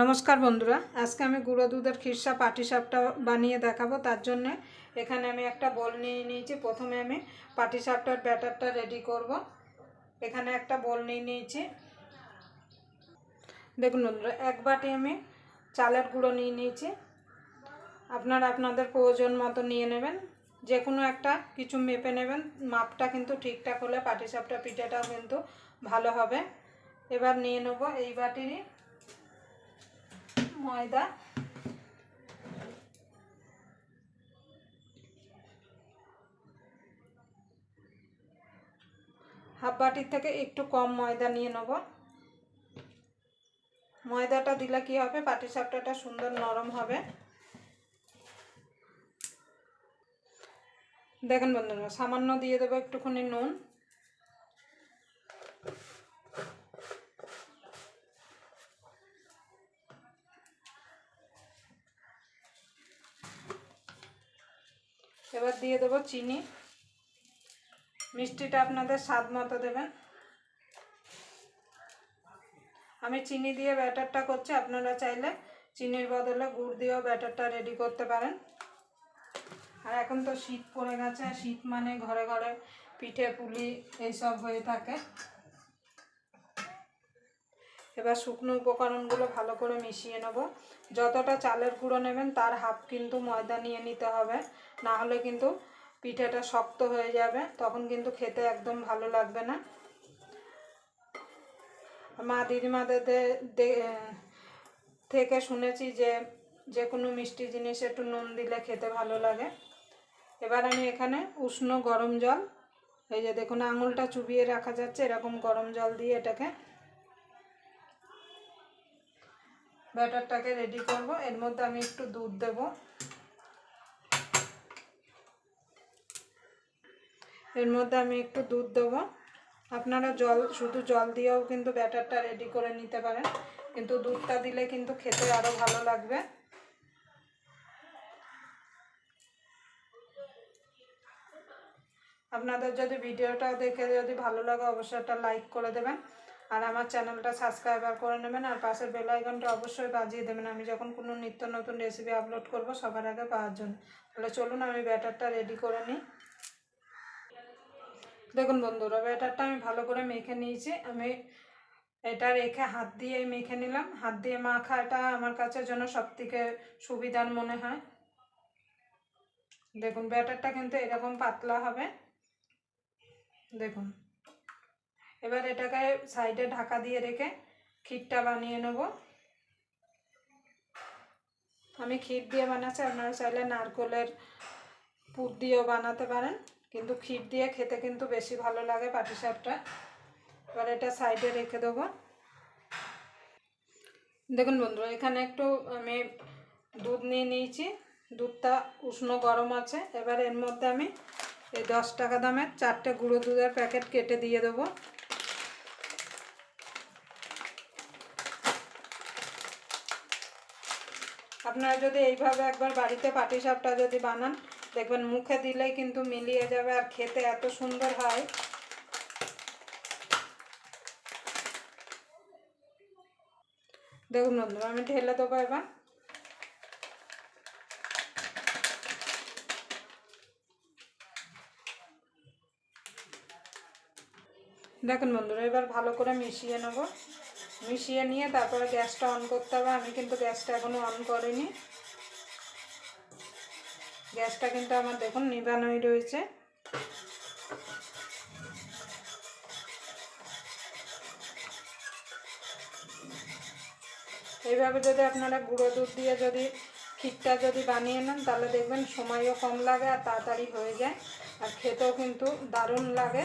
নমস্কার বন্ধুরা, আজকে আমি গুঁড়ো দুধের খিরসা পাটিসাপটা বানিয়ে দেখাবো। তার জন্য এখানে আমি একটা বল নিয়ে নিয়েছি। প্রথমে আমি পাটিসাপটার ব্যাটারটা রেডি করব। এখানে একটা বল নিয়ে নিয়েছি। দেখুন বন্ধুরা, এক বাটি আমি চালের গুঁড়ো নিয়ে নিয়েছি। আপনারা আপনাদের প্রয়োজন মতো নিয়ে নেবেন। যে কোনো একটা কিছু মেপে নেবেন। মাপটা কিন্তু ঠিকঠাক হলে পাটিসাপটা পিঠাটাও কিন্তু ভালো হবে। এবার নিয়ে নেব এই বাটিরই ময়দা হাফ বাটির থেকে একটু কম ময়দা নিয়ে নেব। ময়দাটা দিলে কি হবে? পাটিসাপটাটা সুন্দর নরম হবে। দেখেন বন্ধুরা, সামান্য দিয়ে দেবো একটুখানি নুন। এবার দিয়ে দেবো চিনি। মিষ্টিটা আপনাদের স্বাদ মতো দেবেন। আমি চিনি দিয়ে ব্যাটারটা করছি, আপনারা চাইলে চিনির বদলে গুড় দিয়েও ব্যাটারটা রেডি করতে পারেন। আর এখন তো শীত পড়ে গেছে শীত মানে ঘরে ঘরে পিঠে পুলি এইসব হয়ে থাকে। এবার শুকনো উপকরণগুলো ভালো করে মিশিয়ে নেব। যতটা চালের গুঁড়ো নেবেন, তার হাফ কিন্তু ময়দা নিয়ে নিতে হবে। না হলে কিন্তু পিঠেটা শক্ত হয়ে যাবে, তখন কিন্তু খেতে একদম ভালো লাগবে না। মা দিদিমাদের থেকে শুনেছি যে যে কোনো মিষ্টি জিনিস একটু নুন দিলে খেতে ভালো লাগে। এবার আমি এখানে উষ্ণ গরম জল, এই যে দেখুন আঙুলটা চুবিয়ে রাখা যাচ্ছে, এরকম গরম জল দিয়ে এটাকে ব্যাটারটাকে রেডি করব। এর মধ্যে আমি একটু দুধ দেব। এর মধ্যে আমি একটু দুধ দেবো। আপনারা জল, শুধু জল দিয়েও কিন্তু ব্যাটারটা রেডি করে নিতে পারেন। কিন্তু দুধটা দিলে কিন্তু খেতে আরও ভালো লাগবে। আপনাদের যদি ভিডিওটা দেখে যদি ভালো লাগে, অবশ্যই একটা লাইক করে দেবেন। আর আমার চ্যানেলটা সাবস্ক্রাইবার করে নেবেন। আর পাশের বেল আইকনটা অবশ্যই বাজিয়ে দেবেন। আমি যখন কোনো নিত্য নতুন রেসিপি আপলোড করব, সবার আগে পাওয়ার জন্য। তাহলে চলুন আমি ব্যাটারটা রেডি করে নিই। দেখুন বন্ধুরা, ব্যাটারটা আমি ভালো করে মেখে নিয়েছি। আমি এটা রেখে হাত দিয়ে মেখে নিলাম। হাত দিয়ে মাখাটা আমার কাছে জন্য সব থেকে সুবিধার মনে হয়। দেখুন, ব্যাটারটা কিন্তু এরকম পাতলা হবে। দেখুন, এবার এটাকে সাইডে ঢাকা দিয়ে রেখে ক্ষীরটা বানিয়ে নেব। আমি ক্ষীর দিয়ে বানাচ্ছি, আপনারা চাইলে নারকলের পুর দিয়েও বানাতে পারেন। কিন্তু ক্ষীর দিয়ে খেতে কিন্তু বেশি ভালো লাগে পাটিসাপটা এবার এটা সাইডে রেখে দেবো। দেখুন বন্ধুরা, এখানে একটু আমি দুধ নিয়ে নিয়েছি। দুধটা উষ্ণ গরম আছে। এবার এর মধ্যে আমি এই দশ টাকা দামের চারটে গুঁড়ো দুধের প্যাকেট কেটে দিয়ে দেবো। আপনারা যদি এইভাবে একবার বাড়িতে পাটি পাটিসাপটা যদি বানান দেখবেন মুখে দিলেই কিন্তু মিলিয়ে যাবে আর খেতে এত সুন্দর হয়। দেখুন বন্ধুরা, আমি ঢেলে দেবো এবার। দেখুন বন্ধুরা, এবার ভালো করে মিশিয়ে নেব। মিশিয়ে নিয়ে তারপরে গ্যাসটা অন করতে হবে। আমি কিন্তু গ্যাসটা এখনও অন করিনি। গ্যাসটা কিন্তু আমার দেখুন নিবানোই রয়েছে। এইভাবে যদি আপনারা গুঁড়ো দুধ দিয়ে যদি ক্ষীরটা যদি বানিয়ে নেন, তাহলে দেখবেন সময়ও কম লাগে আর তাড়াতাড়ি হয়ে যায়। আর খেতেও কিন্তু দারুণ লাগে।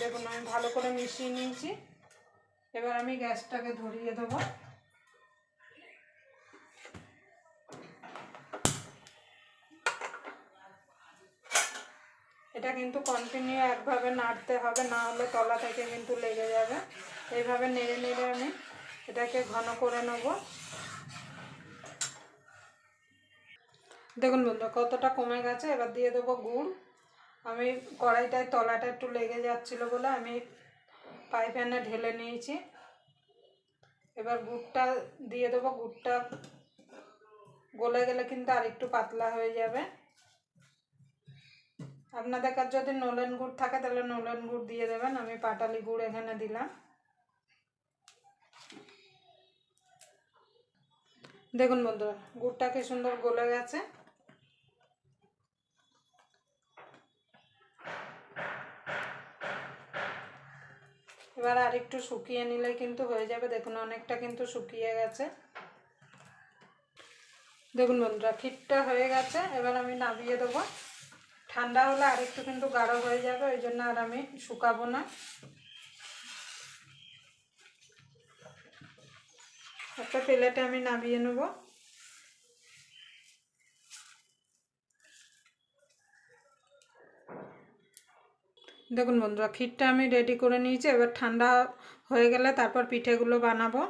দেখুন আমি ভালো করে মিশিয়ে নিয়েছি। এবার আমি গ্যাসটাকে ধরিয়ে দেবো। এটা কিন্তু কন্টিনিউ একভাবে নাড়তে হবে, না হলে তলা থেকে কিন্তু লেগে যাবে। এইভাবে নেড়ে নেড়ে আমি এটাকে ঘন করে নেব। দেখুন বন্ধু, কতটা কমে গেছে, এবার দিয়ে দেবো গুড়। আমি কড়াইটায়, তলাটা একটু লেগে যাচ্ছিল বলে আমি পাইপ্যানে ঢেলে নিয়েছি। এবার গুড়টা দিয়ে দেবো, গুড়টা গলে গেলে কিন্তু আর একটু পাতলা হয়ে যাবে। আপনাদের কাছে যদি নলেন গুড় থাকে, তাহলে নলেন গুড় দিয়ে দেবেন। আমি পাটালি গুড় এখানে দিলাম। দেখুন বন্ধুরা, গুড়টা কি সুন্দর গলে গেছে। এবার আর একটু শুকিয়ে নিলে কিন্তু হয়ে যাবে। দেখুন, অনেকটা কিন্তু শুকিয়ে গেছে। দেখুন বন্ধুরা ক্ষীরটা হয়ে গেছে। এবার আমি নামিয়ে দেবো। ঠান্ডা হলে আর একটু কিন্তু গাঢ় হয়ে যাবে, ওই জন্য আর আমি শুকাবো না। একটা প্লেটে আমি নামিয়ে নেব। দেখুন বন্ধুরা, ক্ষীরটা আমি রেডি করে নিয়েছি, এবার ঠান্ডা হয়ে গেলে তারপর পিঠেগুলো বানাবো।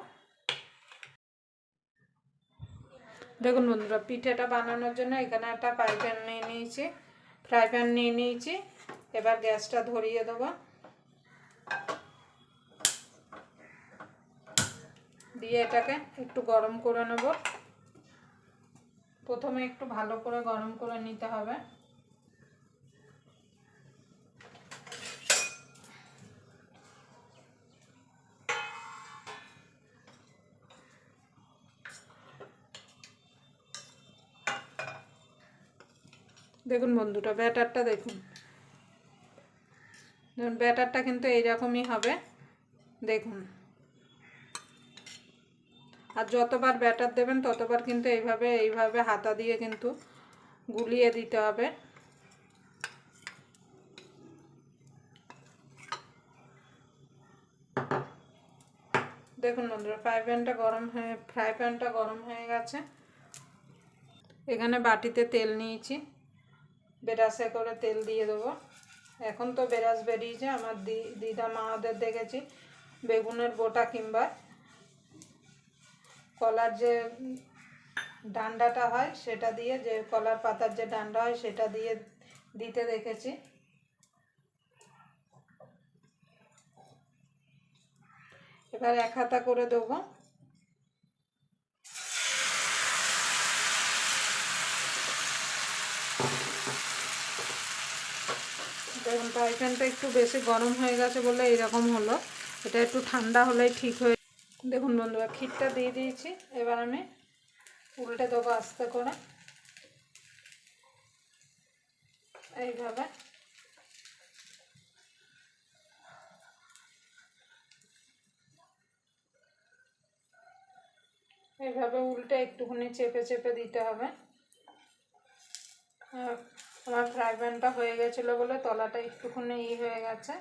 দেখুন বন্ধুরা, পিঠেটা বানানোর জন্য এখানে একটা ফ্রাই প্যান নিয়ে নিয়েছি। ফ্রাই প্যান নিয়ে নিয়েছি। এবার গ্যাসটা ধরিয়ে দেবো। দিয়ে এটাকে একটু গরম করে নেব। প্রথমে একটু ভালো করে গরম করে নিতে হবে। দেখুন বন্ধুটা ব্যাটারটা দেখুন। দেখুন, ব্যাটারটা কিন্তু এইরকমই হবে। দেখুন। আর যতবার ব্যাটার দেবেন, ততবার কিন্তু এইভাবে এইভাবে হাতা দিয়ে কিন্তু গুলিয়ে দিতে হবে। দেখুন বন্ধুরা, ফ্রাই প্যানটা গরম হয়ে, ফ্রাই প্যানটা গরম হয়ে গেছে। এখানে বাটিতে তেল নিয়েছি। বেরাসে করে তেল দিয়ে দেবো। এখন তো বেরাস বেরিয়েছে, আমার দি, দিদা মাদের দেখেছি, বেগুনের বোটা কিংবা কলার যে ডান্ডাটা হয় সেটা দিয়ে, যে কলার পাতার যে ডান্ডা হয় সেটা দিয়ে দিতে দেখেছি। এবার এক হাতা করে দেবো। দেখুন প্যানটা একটু বেশি গরম হয়ে গেছে বলে এরকম হলো। এটা একটু ঠান্ডা হলেই ঠিক হয়ে দেখুন বন্ধুরা, ক্ষীরটা দিয়ে দিয়েছি। এবার আমি উল্টে দেবো আস্তে করে। এইভাবে। এইভাবে উল্টে একটুখানি চেপে চেপে দিতে হবে। আমার ফ্রাই প্যানটা হয়ে গেছিল বলে তলাটা একটুখানি ই হয়ে গেছে।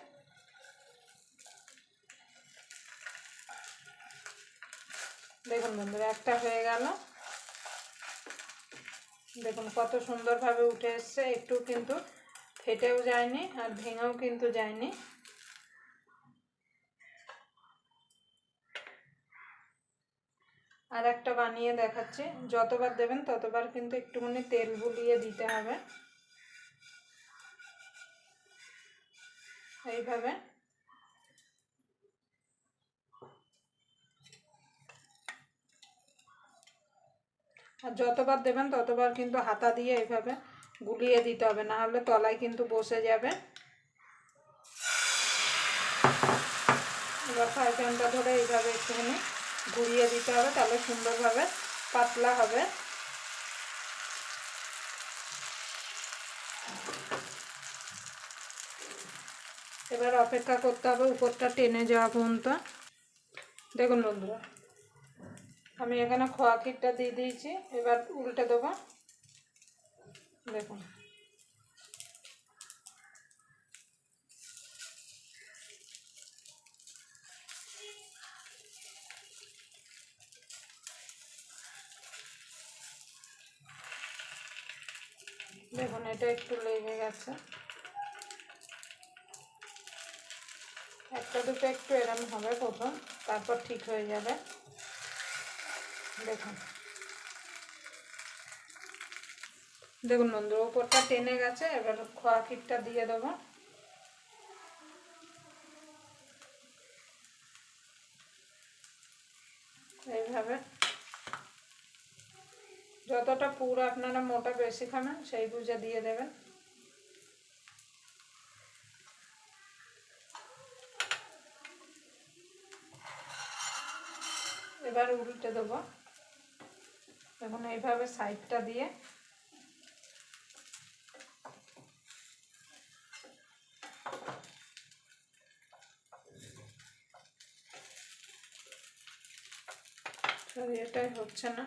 দেখুন বন্ধুরা, একটা হয়ে গেল। দেখুন কত সুন্দরভাবে উঠে এসছে, একটু কিন্তু ফেটেও যায়নি আর ভেঙেও কিন্তু যায়নি। আর একটা বানিয়ে দেখাচ্ছি, যতবার দেবেন ততবার কিন্তু একটুখানি তেল বুলিয়ে দিতে হবে। এইভাবে। আর যতবার দেবেন ততবার কিন্তু হাতা দিয়ে এইভাবে গুলিয়ে দিতে হবে না হলে তলায় কিন্তু বসে যাবে। এবার ফ্রাই ধরে এইভাবে একটুখানি ঘুরিয়ে দিতে হবে, তাহলে সুন্দরভাবে পাতলা হবে। এবার অপেক্ষা করতে হবে উপরটা টেনে যাওয়া পর্যন্ত। দেখুন বন্ধুরা, আমি এখানে খোয়া ক্ষীরটা দিয়ে দিয়েছি, এবার উল্টে দেবো। দেখুন। দেখুন, এটা একটু লেগে গেছে। একটা দুটো একটু এরম হবে প্রথম, তারপর ঠিক হয়ে যাবে। দেখুন। দেখুন বন্ধু, ওপরটা টেনে গেছে, এবার খোয়া ক্ষীরটা দিয়ে দেবো। এইভাবে। যতটা পুর আপনারা মোটা বেশি খাবেন, সেই বুঝে দিয়ে দেবেন। এবার উল্টে দেবো। এখন এইভাবে সাইডটা দিয়ে। এটাই হচ্ছে না।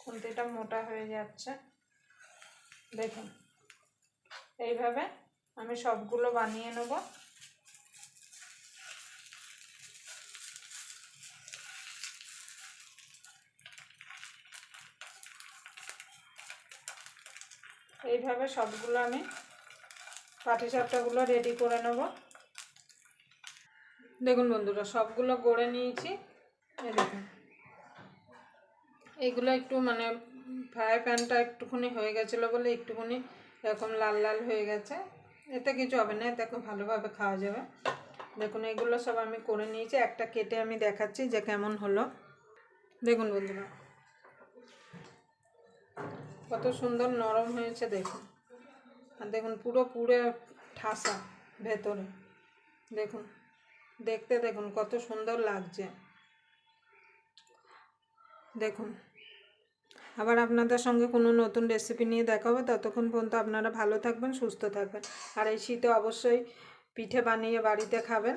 খুন্তিটা মোটা হয়ে যাচ্ছে। দেখুন, এইভাবে আমি সবগুলো বানিয়ে নেব। এইভাবে সবগুলো আমি পাটিসাপটাগুলো রেডি করে নেব। দেখুন বন্ধুরা, সবগুলো গড়ে নিয়েছি। এইগুলো একটু মানে ফ্রাই প্যানটা একটুখানি হয়ে গেছিল বলে একটুখানি এরকম লাল লাল হয়ে গেছে। এতে কিছু হবে না, এতে খুব ভালোভাবে খাওয়া যাবে। দেখুন, এগুলো সব আমি করে নিয়েছি। একটা কেটে আমি দেখাচ্ছি যে কেমন হলো। দেখুন বন্ধুরা কত সুন্দর নরম হয়েছে দেখুন। আর দেখুন, পুরো পুরো ঠাসা ভেতরে। দেখুন, দেখতে দেখুন, কত সুন্দর লাগছে। দেখুন, আবার আপনাদের সঙ্গে কোনো নতুন রেসিপি নিয়ে দেখা হবে। ততক্ষণ পর্যন্ত আপনারা ভালো থাকবেন, সুস্থ থাকবেন। আর এই শীতে অবশ্যই পিঠে বানিয়ে বাড়িতে খাবেন।